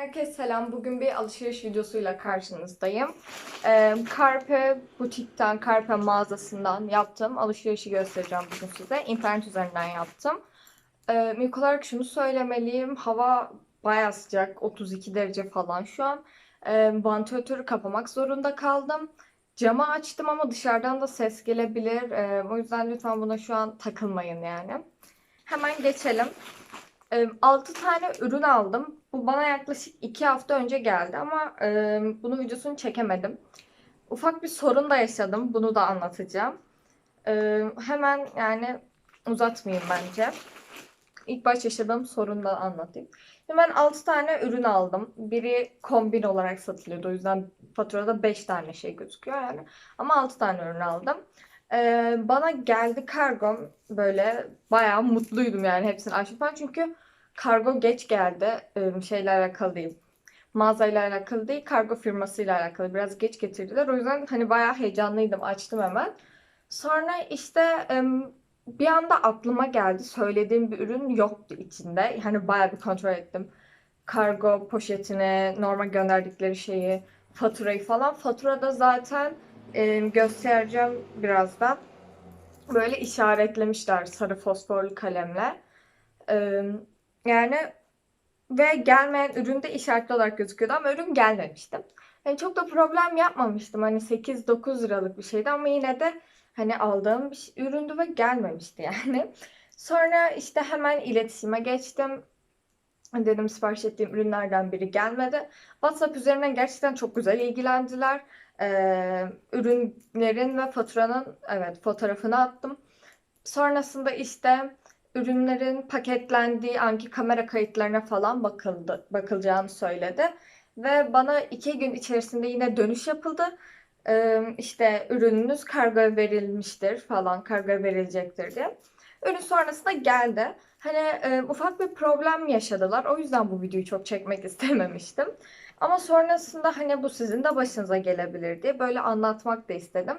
Herkese selam. Bugün bir alışveriş videosuyla karşınızdayım. Ee, Carpe Butik'ten, Carpe mağazasından yaptığım alışverişi göstereceğim bugün size. İnternet üzerinden yaptım. Ee, olarak şunu söylemeliyim. Hava bayağı sıcak. 32 derece falan şu an. Ee, vantilatörü kapamak zorunda kaldım. Camı açtım ama dışarıdan da ses gelebilir. Ee, o yüzden lütfen buna şu an takılmayın yani. Hemen geçelim. 6 tane ürün aldım. Bu bana yaklaşık 2 hafta önce geldi ama e, bunun videosunu çekemedim. Ufak bir sorun da yaşadım. Bunu da anlatacağım. E, hemen yani uzatmayayım bence. İlk baş yaşadığım sorunu da anlatayım. Şimdi ben 6 tane ürün aldım. Biri kombin olarak satılıyordu. O yüzden faturada 5 tane şey gözüküyor yani. Ama 6 tane ürün aldım. Ee, bana geldi kargom böyle bayağı mutluydum yani hepsini açtıktan çünkü kargo geç geldi. Ee, şeyle alakalı değil. Mağazayla alakalı değil kargo firmasıyla alakalı. Biraz geç getirdiler. O yüzden hani bayağı heyecanlıydım açtım hemen. Sonra işte bir anda aklıma geldi. Söylediğim bir ürün yoktu içinde. Hani bayağı bir kontrol ettim. Kargo poşetine normal gönderdikleri şeyi faturayı falan. Faturada zaten e, göstereceğim birazdan. Böyle işaretlemişler sarı fosforlu kalemle. E, yani ve gelmeyen ürün de işaretli olarak gözüküyordu ama ürün gelmemişti. Yani çok da problem yapmamıştım. Hani 8-9 liralık bir şeydi ama yine de hani aldığım bir şey- üründü ve gelmemişti yani. Sonra işte hemen iletişime geçtim. Dedim sipariş ettiğim ürünlerden biri gelmedi. WhatsApp üzerinden gerçekten çok güzel ilgilendiler. Ee, ürünlerin ve faturanın evet fotoğrafını attım. Sonrasında işte ürünlerin paketlendiği anki kamera kayıtlarına falan bakıldı, bakılacağını söyledi. Ve bana iki gün içerisinde yine dönüş yapıldı. Ee, işte ürününüz kargoya verilmiştir falan, kargoya verilecektir diye. Ürün sonrasında geldi. Hani e, ufak bir problem yaşadılar. O yüzden bu videoyu çok çekmek istememiştim. Ama sonrasında hani bu sizin de başınıza gelebilir diye böyle anlatmak da istedim.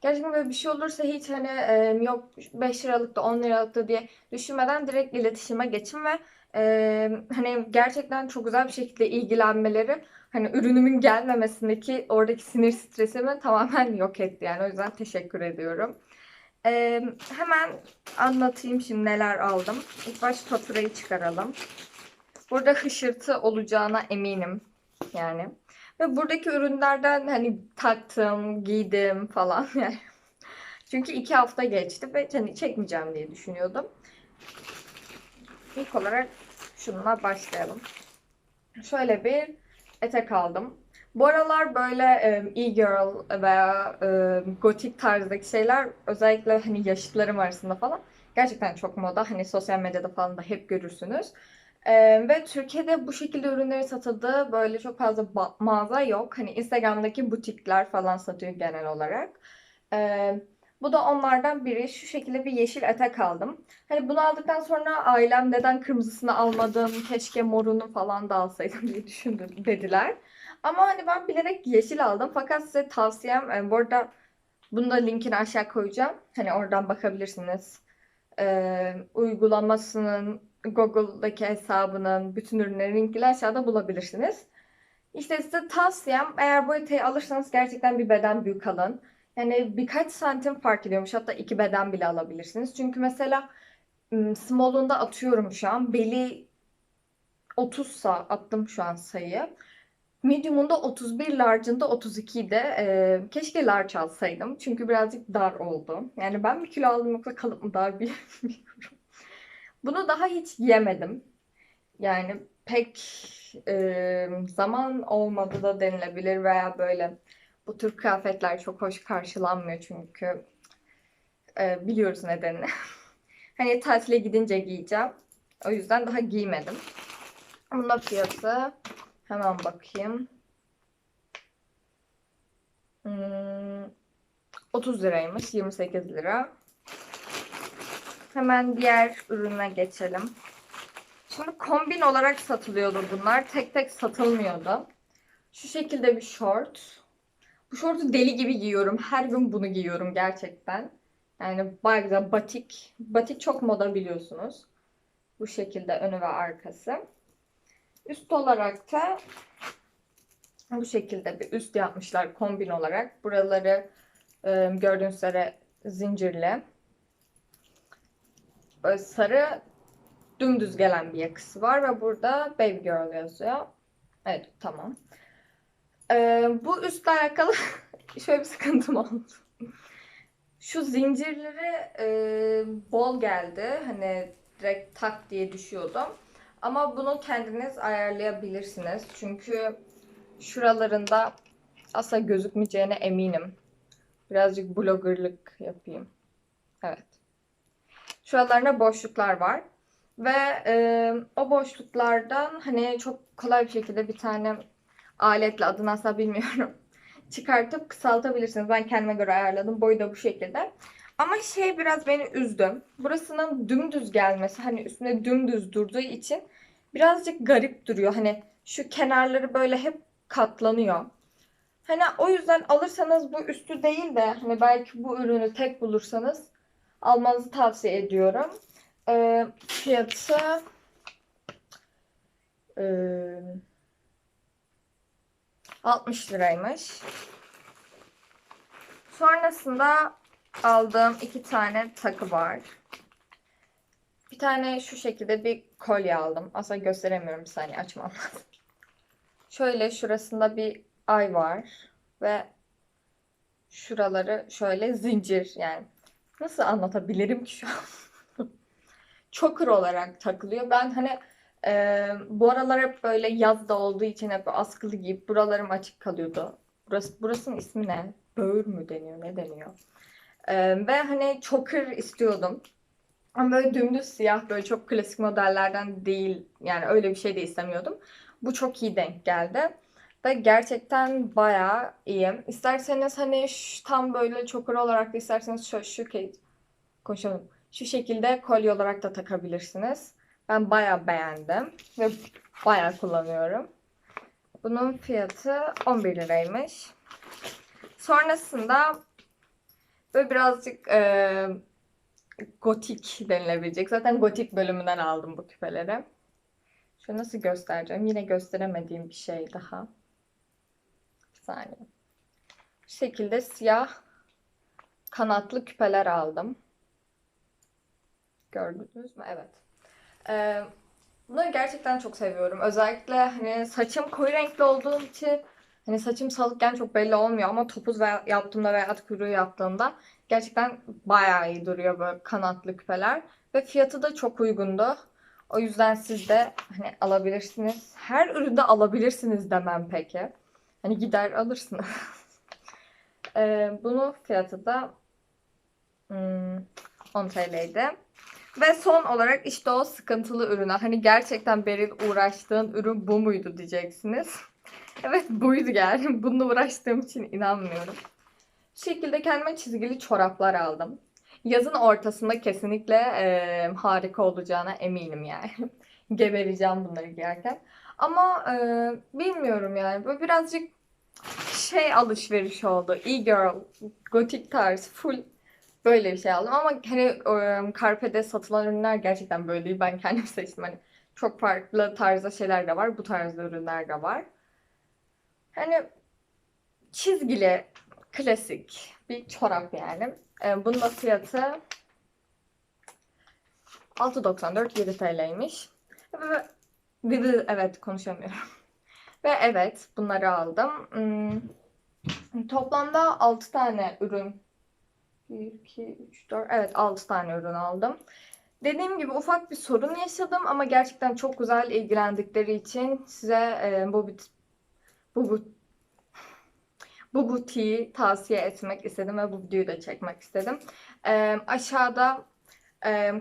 Gerçekten böyle bir şey olursa hiç hani e, yok 5 liralık da 10 liralık da diye düşünmeden direkt iletişime geçin ve e, hani gerçekten çok güzel bir şekilde ilgilenmeleri hani ürünümün gelmemesindeki oradaki sinir stresimi tamamen yok etti yani. O yüzden teşekkür ediyorum. E, hemen anlatayım şimdi neler aldım. İlk baş faturayı çıkaralım. Burada hışırtı olacağına eminim yani. Ve buradaki ürünlerden hani taktım, giydim falan yani. Çünkü iki hafta geçti ve hani çekmeyeceğim diye düşünüyordum. İlk olarak şununla başlayalım. Şöyle bir etek aldım. Bu aralar böyle e-girl veya e, gotik tarzdaki şeyler özellikle hani yaşıtlarım arasında falan gerçekten çok moda. Hani sosyal medyada falan da hep görürsünüz. Ee, ve Türkiye'de bu şekilde ürünleri satıldığı böyle çok fazla mağaza yok. Hani Instagram'daki butikler falan satıyor genel olarak. Ee, bu da onlardan biri. Şu şekilde bir yeşil etek aldım. Hani bunu aldıktan sonra ailem neden kırmızısını almadım, keşke morunu falan da alsaydım diye düşündüm dediler. Ama hani ben bilerek yeşil aldım. Fakat size tavsiyem, e, bu arada bunu da linkini aşağı koyacağım. Hani oradan bakabilirsiniz. Ee, uygulamasının Google'daki hesabının bütün ürünlerin linkini aşağıda bulabilirsiniz. İşte size tavsiyem eğer bu eteği alırsanız gerçekten bir beden büyük alın. Yani birkaç santim fark ediyormuş. Hatta iki beden bile alabilirsiniz. Çünkü mesela small'unda atıyorum şu an. Beli 30 sa attım şu an sayıyı. Medium'unda 31, large'ında 32 idi. Ee, keşke large alsaydım. Çünkü birazcık dar oldu. Yani ben bir kilo aldım yoksa kalıp mı dar bilmiyorum. Bunu daha hiç yemedim. Yani pek e, zaman olmadı da denilebilir veya böyle bu tür kıyafetler çok hoş karşılanmıyor çünkü e, biliyoruz nedenini. Hani tatile gidince giyeceğim. O yüzden daha giymedim. Bunun da fiyatı hemen bakayım. Hmm, 30 liraymış. 28 lira. Hemen diğer ürüne geçelim. Şimdi kombin olarak satılıyordu bunlar. Tek tek satılmıyordu. Şu şekilde bir short. Bu şortu deli gibi giyiyorum. Her gün bunu giyiyorum gerçekten. Yani bayağı güzel batik. Batik çok moda biliyorsunuz. Bu şekilde önü ve arkası. Üst olarak da bu şekilde bir üst yapmışlar kombin olarak. Buraları e, gördüğünüz üzere zincirli. Böyle sarı dümdüz gelen bir yakısı var ve burada Baby Girl yazıyor. Evet tamam. E, bu üstle alakalı şöyle bir sıkıntım oldu. Şu zincirleri e, bol geldi. Hani direkt tak diye düşüyordum. Ama bunu kendiniz ayarlayabilirsiniz. Çünkü şuralarında asla gözükmeyeceğine eminim. Birazcık bloggerlık yapayım. Evet. Şuralarında boşluklar var. Ve e, o boşluklardan hani çok kolay bir şekilde bir tane aletle adını asla bilmiyorum. Çıkartıp kısaltabilirsiniz. Ben kendime göre ayarladım. Boyu da bu şekilde. Ama şey biraz beni üzdü. Burasının dümdüz gelmesi hani üstünde dümdüz durduğu için birazcık garip duruyor. Hani şu kenarları böyle hep katlanıyor. Hani o yüzden alırsanız bu üstü değil de hani belki bu ürünü tek bulursanız almanızı tavsiye ediyorum. Ee, fiyatı e, 60 liraymış. Sonrasında aldığım iki tane takı var. Bir tane şu şekilde bir kolye aldım. Aslında gösteremiyorum bir saniye açmam lazım. Şöyle şurasında bir ay var ve şuraları şöyle zincir yani. Nasıl anlatabilirim ki şu an? Choker olarak takılıyor. Ben hani e, bu aralar hep böyle yazda olduğu için hep askılı giyip buralarım açık kalıyordu. Burası, burasının ismi ne? Böğür mü deniyor? Ne deniyor? E, ve hani choker istiyordum. Ama böyle dümdüz siyah böyle çok klasik modellerden değil. Yani öyle bir şey de istemiyordum. Bu çok iyi denk geldi. Ve gerçekten bayağı iyi. İsterseniz hani şu, tam böyle çokur olarak da isterseniz şu, şu konuşalım. Şu şekilde kolye olarak da takabilirsiniz. Ben bayağı beğendim ve bayağı kullanıyorum. Bunun fiyatı 11 liraymış. Sonrasında böyle birazcık e, gotik denilebilecek. Zaten gotik bölümünden aldım bu küpeleri. Şöyle nasıl göstereceğim? Yine gösteremediğim bir şey daha. Saniye. Bu şekilde siyah kanatlı küpeler aldım. Gördünüz mü? Evet. Ee, bunları gerçekten çok seviyorum. Özellikle hani saçım koyu renkli olduğu için hani saçım salıkken çok belli olmuyor ama topuz veya yaptığımda veya at kuyruğu yaptığımda gerçekten bayağı iyi duruyor böyle kanatlı küpeler ve fiyatı da çok uygundu. O yüzden siz de hani alabilirsiniz. Her üründe alabilirsiniz demem peki. Hani gider alırsınız. ee, bunun fiyatı da hmm, 10 TL'ydi. Ve son olarak işte o sıkıntılı ürüne. Hani gerçekten Beril uğraştığın ürün bu muydu diyeceksiniz. Evet buydu yani. Bununla uğraştığım için inanmıyorum. Şu şekilde kendime çizgili çoraplar aldım. Yazın ortasında kesinlikle e, harika olacağına eminim yani. Gebereceğim bunları giyerken. Ama e, bilmiyorum yani. Böyle birazcık şey alışveriş oldu. E-girl, gotik tarz, full böyle bir şey aldım. Ama hani e, satılan ürünler gerçekten böyle değil. Ben kendim seçtim. Hani çok farklı tarzda şeyler de var. Bu tarzda ürünler de var. Hani çizgili, klasik bir çorap yani. Ee, bunun da fiyatı 6.94 7 TL'ymiş. Ve, evet konuşamıyorum. Ve evet bunları aldım. Hmm, toplamda 6 tane ürün 1, 2, 3, 4 evet 6 tane ürün aldım. Dediğim gibi ufak bir sorun yaşadım ama gerçekten çok güzel ilgilendikleri için size e, bu bu bu bu butiği tavsiye etmek istedim ve bu videoyu da çekmek istedim. Ee, aşağıda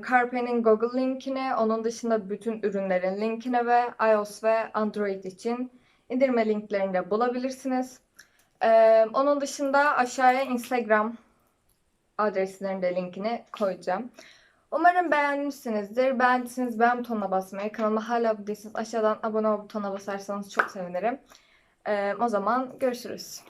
Carpe'nin Google linkine, onun dışında bütün ürünlerin linkine ve iOS ve Android için indirme linklerini de bulabilirsiniz. Onun dışında aşağıya Instagram adreslerinin de linkini koyacağım. Umarım beğenmişsinizdir. Beğendiyseniz beğen butonuna basmayı, kanalıma hala abone aşağıdan abone ol butonuna basarsanız çok sevinirim. Ee, o zaman görüşürüz.